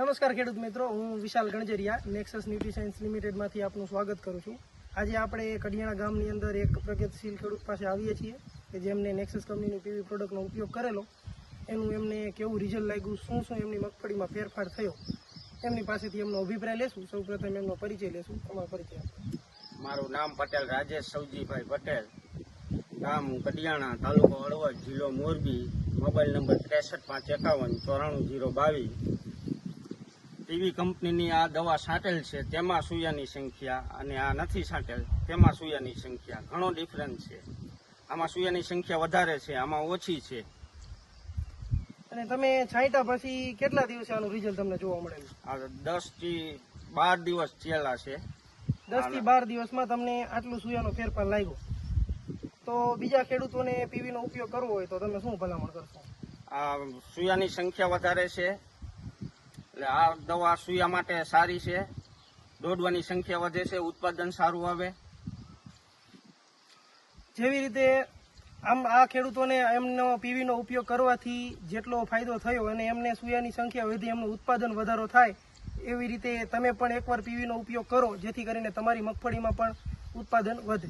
નમસ્કાર ખેડૂત મિત્રો, હું વિશાલ ગણજરિયા નેક્સસ ન્યુટ્રીસાયન્સ લિમિટેડમાંથી આપનું સ્વાગત કરું છું. આજે આપણે કડિયાણા ગામની અંદર એક પ્રગતિશીલ ખેડૂત પાસે આવીએ છીએ કે જેમને નેક્સસ કંપનીની પીવી પ્રોડક્ટનો ઉપયોગ કરેલો. એનું એમને કેવું રિઝલ્ટ લાગ્યું, શું શું એમની મગફળીમાં ફેરફાર થયો, એમની પાસેથી એમનો અભિપ્રાય લેશું. સૌપ્રથમ એમનો પરિચય લેશું, તમારો પરિચય મારું નામ પટેલ, રાજેશ સૌજીભાઈ પટેલ. ગામ કડિયાણા, તાલુકો હળવદ, જિલ્લો મોરબી. મોબાઈલ નંબર ત્રેસઠ પાંચ એકાવન ચોરાણું જીરો બાવીસ. ટીવી કંપનીની આ દવા છાંટેલ છે તેમાં સૂયાની સંખ્યા અને આ નથી છાંટેલ તેમાં સૂયાની સંખ્યા. ઘણો ડિફરન્સ છે. આમાં સૂયાની સંખ્યા વધારે છે આમાં ઓછી છે. અને તમે છાંટ્યા પછી કેટલા દિવસે આનું રિઝલ્ટ તમને જોવા મળે આ દસથી બાર દિવસ ચેલા છે. દસથી બાર દિવસમાં તમને આટલું સૂયાનો ફેરફાર લાગ્યો. તો બીજા ખેડૂતોને પીવીનો ઉપયોગ કરવો હોય તો તમે શું ભલામણ કરશો? આ સૂયાની સંખ્યા વધારે છે. એટલે આ દવા સૂયા માટે સારી છે. દોડવાની સંખ્યા વધે છે, ઉત્પાદન સારું આવે. જેવી રીતે આમ આ ખેડૂતોને એમનો પીવીનો ઉપયોગ કરવાથી જેટલો ફાયદો થયો અને એમને સુયાની સંખ્યા વધી, એમનું ઉત્પાદન વધારો થાય, એવી રીતે તમે પણ એકવાર પીવીનો ઉપયોગ કરો, જેથી કરીને તમારી મગફળીમાં પણ ઉત્પાદન વધે.